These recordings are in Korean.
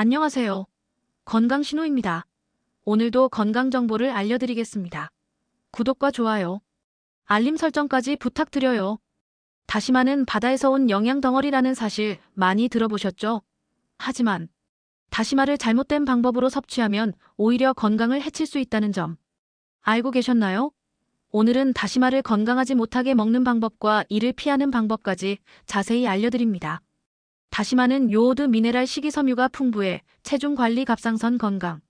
안녕하세요. 건강신호입니다. 오늘도 건강 정보를 알려드리겠습니다. 구독과 좋아요, 알림 설정까지 부탁드려요. 다시마는 바다에서 온 영양 덩어리라는 사실 많이 들어보셨죠? 하지만 다시마를 잘못된 방법으로 섭취하면 오히려 건강을 해칠 수 있다는 점 알고 계셨나요? 오늘은 다시마를 건강하지 못하게 먹는 방법과 이를 피하는 방법까지 자세히 알려드립니다. 다시마는 요오드 미네랄 식이섬유가 풍부해 체중 관리 갑상선 건강,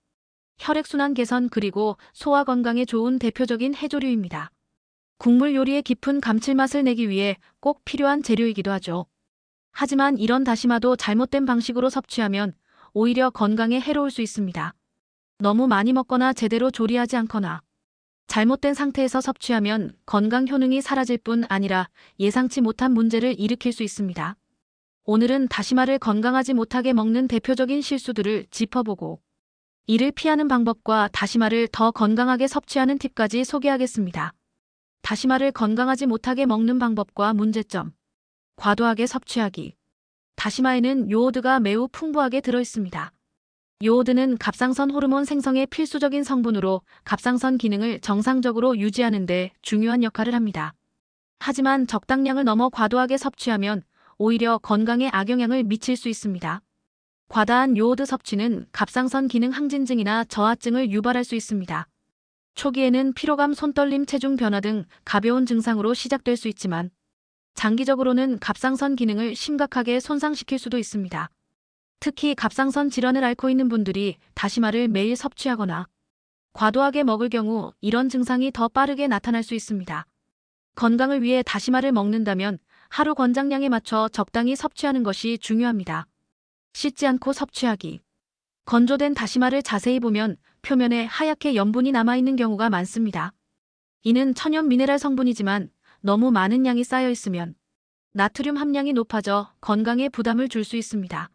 혈액순환 개선 그리고 소화 건강에 좋은 대표적인 해조류입니다. 국물 요리의 깊은 감칠맛을 내기 위해 꼭 필요한 재료이기도 하죠. 하지만 이런 다시마도 잘못된 방식으로 섭취하면 오히려 건강에 해로울 수 있습니다. 너무 많이 먹거나 제대로 조리하지 않거나 잘못된 상태에서 섭취하면 건강 효능이 사라질 뿐 아니라 예상치 못한 문제를 일으킬 수 있습니다. 오늘은 다시마를 건강하지 못하게 먹는 대표적인 실수들을 짚어보고 이를 피하는 방법과 다시마를 더 건강하게 섭취하는 팁까지 소개하겠습니다. 다시마를 건강하지 못하게 먹는 방법과 문제점. 과도하게 섭취하기. 다시마에는 요오드가 매우 풍부하게 들어있습니다. 요오드는 갑상선 호르몬 생성의 필수적인 성분으로 갑상선 기능을 정상적으로 유지하는 데 중요한 역할을 합니다. 하지만 적당량을 넘어 과도하게 섭취하면 오히려 건강에 악영향을 미칠 수 있습니다. 과다한 요오드 섭취는 갑상선 기능 항진증이나 저하증을 유발할 수 있습니다. 초기에는 피로감, 손떨림, 체중 변화 등 가벼운 증상으로 시작될 수 있지만 장기적으로는 갑상선 기능을 심각하게 손상시킬 수도 있습니다. 특히 갑상선 질환을 앓고 있는 분들이 다시마를 매일 섭취하거나 과도하게 먹을 경우 이런 증상이 더 빠르게 나타날 수 있습니다. 건강을 위해 다시마를 먹는다면 하루 권장량에 맞춰 적당히 섭취하는 것이 중요합니다. 씻지 않고 섭취하기. 건조된 다시마를 자세히 보면 표면에 하얗게 염분이 남아있는 경우가 많습니다. 이는 천연 미네랄 성분이지만 너무 많은 양이 쌓여 있으면 나트륨 함량이 높아져 건강에 부담을 줄 수 있습니다.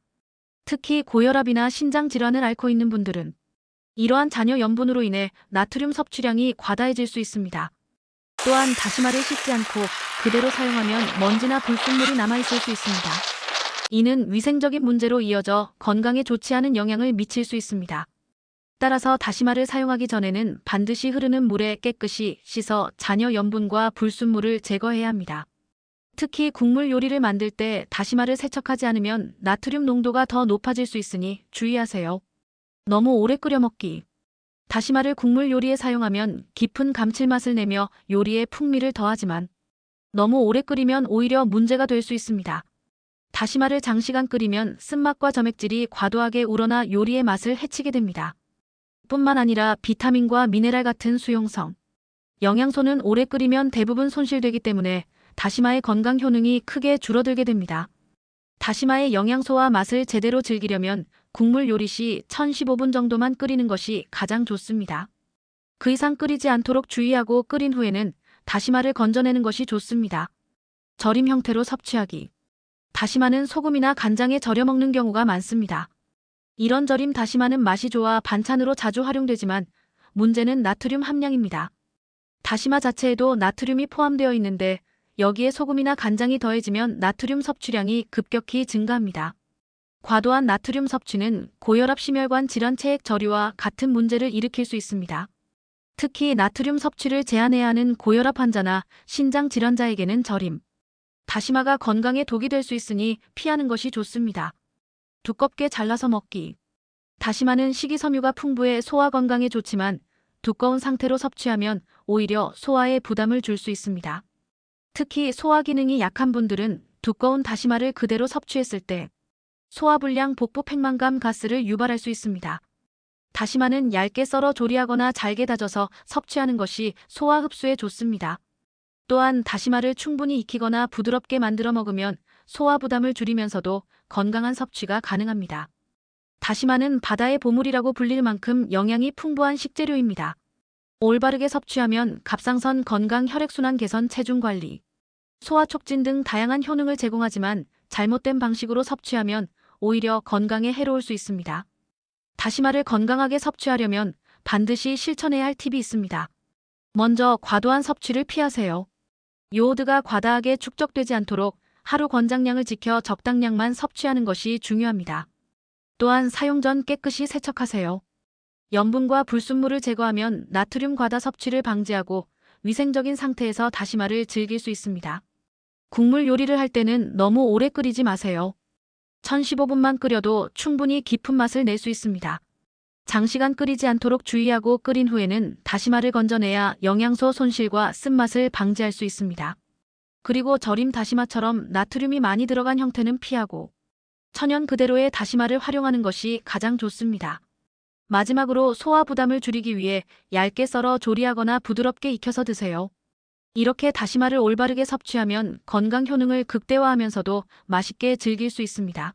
특히 고혈압이나 신장 질환을 앓고 있는 분들은 이러한 잔여 염분으로 인해 나트륨 섭취량이 과다해질 수 있습니다. 또한 다시마를 씻지 않고 그대로 사용하면 먼지나 불순물이 남아있을 수 있습니다. 이는 위생적인 문제로 이어져 건강에 좋지 않은 영향을 미칠 수 있습니다. 따라서 다시마를 사용하기 전에는 반드시 흐르는 물에 깨끗이 씻어 잔여 염분과 불순물을 제거해야 합니다. 특히 국물 요리를 만들 때 다시마를 세척하지 않으면 나트륨 농도가 더 높아질 수 있으니 주의하세요. 너무 오래 끓여 먹기. 다시마를 국물 요리에 사용하면 깊은 감칠맛을 내며 요리에 풍미를 더하지만 너무 오래 끓이면 오히려 문제가 될 수 있습니다. 다시마를 장시간 끓이면 쓴맛과 점액질이 과도하게 우러나 요리의 맛을 해치게 됩니다. 뿐만 아니라 비타민과 미네랄 같은 수용성, 영양소는 오래 끓이면 대부분 손실되기 때문에 다시마의 건강 효능이 크게 줄어들게 됩니다. 다시마의 영양소와 맛을 제대로 즐기려면 국물 요리 시 1015분 정도만 끓이는 것이 가장 좋습니다. 그 이상 끓이지 않도록 주의하고 끓인 후에는 다시마를 건져내는 것이 좋습니다. 절임 형태로 섭취하기. 다시마는 소금이나 간장에 절여 먹는 경우가 많습니다. 이런 절임 다시마는 맛이 좋아 반찬으로 자주 활용되지만 문제는 나트륨 함량입니다. 다시마 자체에도 나트륨이 포함되어 있는데 여기에 소금이나 간장이 더해지면 나트륨 섭취량이 급격히 증가합니다. 과도한 나트륨 섭취는 고혈압 심혈관 질환 체액 저리와 같은 문제를 일으킬 수 있습니다. 특히 나트륨 섭취를 제한해야 하는 고혈압 환자나 신장 질환자에게는 절임, 다시마가 건강에 독이 될 수 있으니 피하는 것이 좋습니다. 두껍게 잘라서 먹기. 다시마는 식이섬유가 풍부해 소화 건강에 좋지만 두꺼운 상태로 섭취하면 오히려 소화에 부담을 줄 수 있습니다. 특히 소화 기능이 약한 분들은 두꺼운 다시마를 그대로 섭취했을 때 소화불량 복부 팽만감 가스를 유발할 수 있습니다. 다시마는 얇게 썰어 조리하거나 잘게 다져서 섭취하는 것이 소화 흡수에 좋습니다. 또한 다시마를 충분히 익히거나 부드럽게 만들어 먹으면 소화 부담을 줄이면서도 건강한 섭취가 가능합니다. 다시마는 바다의 보물이라고 불릴 만큼 영양이 풍부한 식재료입니다. 올바르게 섭취하면 갑상선 건강, 혈액순환 개선, 체중 관리, 소화 촉진 등 다양한 효능을 제공하지만 잘못된 방식으로 섭취하면 오히려 건강에 해로울 수 있습니다. 다시마를 건강하게 섭취하려면 반드시 실천해야 할 팁이 있습니다. 먼저 과도한 섭취를 피하세요. 요오드가 과다하게 축적되지 않도록 하루 권장량을 지켜 적당량만 섭취하는 것이 중요합니다. 또한 사용 전 깨끗이 세척하세요. 염분과 불순물을 제거하면 나트륨 과다 섭취를 방지하고 위생적인 상태에서 다시마를 즐길 수 있습니다. 국물 요리를 할 때는 너무 오래 끓이지 마세요. 1015분만 끓여도 충분히 깊은 맛을 낼 수 있습니다. 장시간 끓이지 않도록 주의하고 끓인 후에는 다시마를 건져내야 영양소 손실과 쓴맛을 방지할 수 있습니다. 그리고 절임 다시마처럼 나트륨이 많이 들어간 형태는 피하고 천연 그대로의 다시마를 활용하는 것이 가장 좋습니다. 마지막으로 소화 부담을 줄이기 위해 얇게 썰어 조리하거나 부드럽게 익혀서 드세요. 이렇게 다시마를 올바르게 섭취하면 건강 효능을 극대화하면서도 맛있게 즐길 수 있습니다.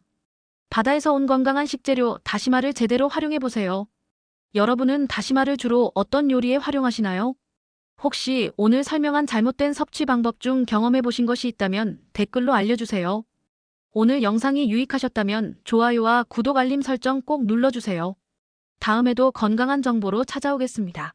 바다에서 온 건강한 식재료 다시마를 제대로 활용해 보세요. 여러분은 다시마를 주로 어떤 요리에 활용하시나요? 혹시 오늘 설명한 잘못된 섭취 방법 중 경험해 보신 것이 있다면 댓글로 알려주세요. 오늘 영상이 유익하셨다면 좋아요와 구독 알림 설정 꼭 눌러주세요. 다음에도 건강한 정보로 찾아오겠습니다.